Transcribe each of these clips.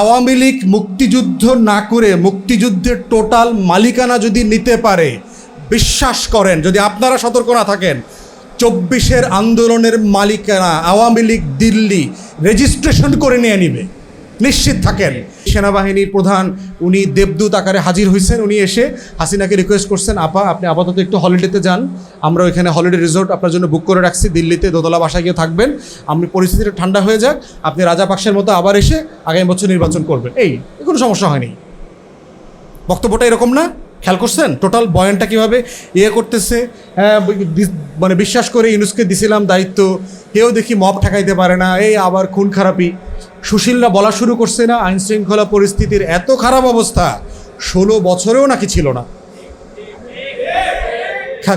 আওয়ামী লীগ মুক্তিযুদ্ধ না করে মুক্তিযুদ্ধের টোটাল মালিকানা যদি নিতে পারে, বিশ্বাস করেন, যদি আপনারা সতর্ক না থাকেন, চব্বিশের আন্দোলনের মালিকানা আওয়ামী লীগ দিল্লি রেজিস্ট্রেশন করে নিয়ে নিবে। নিশ্চিত থাকেন। সেনাবাহিনীর প্রধান উনি দেবদূত আকারে হাজির হয়েছেন উনি এসে হাসিনাকে রিকোয়েস্ট করছেন আপা আপনি আপাতত একটু হলিডেতে যান। আমরা ওইখানে হলিডে রিসোর্ট আপনার জন্য বুক করে রাখছি। দিল্লিতে দোতলা বাসায় গিয়ে থাকবেন। আপনি পরিস্থিতিটা ঠান্ডা হয়ে যাক। আপনি রাজাপাকসের মতো আবার এসে আগামী বছর নির্বাচন করবেন। এই কোনো সমস্যা হয়নি। বক্তব্যটা এরকম না? খেয়াল করছেন? টোটাল বয়ানটা কীভাবে ইয়ে করতেছে? হ্যাঁ, মানে বিশ্বাস করে ইউনুসকে দিছিলাম দায়িত্ব। কেউ দেখি মব ঠেকাইতে পারে না। এই আবার খুন খারাপি। সুশীলরা বলা শুরু করছে না আইন শৃঙ্খলা পরিস্থিতির এত খারাপ অবস্থা, ষোলো বছরেও নাকি ছিল না।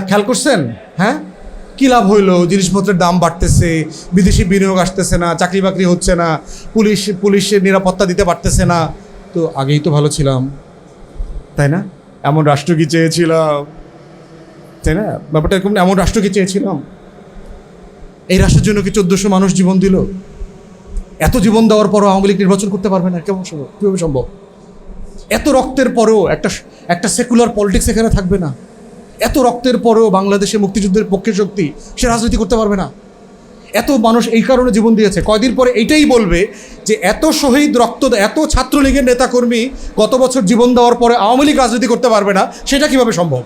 খেয়াল করছেন? হ্যাঁ? কী লাভ হইল? জিনিসপত্রের দাম বাড়তেছে, বিদেশি বিনিয়োগ আসতেছে না, চাকরি বাকরি হচ্ছে না, পুলিশ, পুলিশের নিরাপত্তা দিতে পারতেছে না। তো আগেই তো ভালো ছিলাম। তাই না? এমন রাষ্ট্র কি চেয়েছিলাম? তাই না? ব্যাপারটা এরকম এমন রাষ্ট্র কি চেয়েছিলাম? এই রাষ্ট্রের জন্য কি চোদ্দশো মানুষ জীবন দিল? এত জীবন দেওয়ার পরও আওয়ামী লীগ নির্বাচন করতে পারবে না, কেমন সম্ভব? কীভাবে সম্ভব? এত রক্তের পরেও একটা একটা সেকুলার পলিটিক্স এখানে থাকবে না। এত রক্তের পরেও বাংলাদেশে মুক্তিযুদ্ধের পক্ষে শক্তি সে রাজনীতি করতে পারবে না। এত মানুষ এই কারণে জীবন দিয়েছে। কয়দিন পরে এইটাই বলবে যে এত শহীদ রক্ত এত ছাত্রলীগের নেতাকর্মী গত বছর জীবন দেওয়ার পরে আওয়ামী লীগ রাজনীতি করতে পারবে না, সেটা কীভাবে সম্ভব?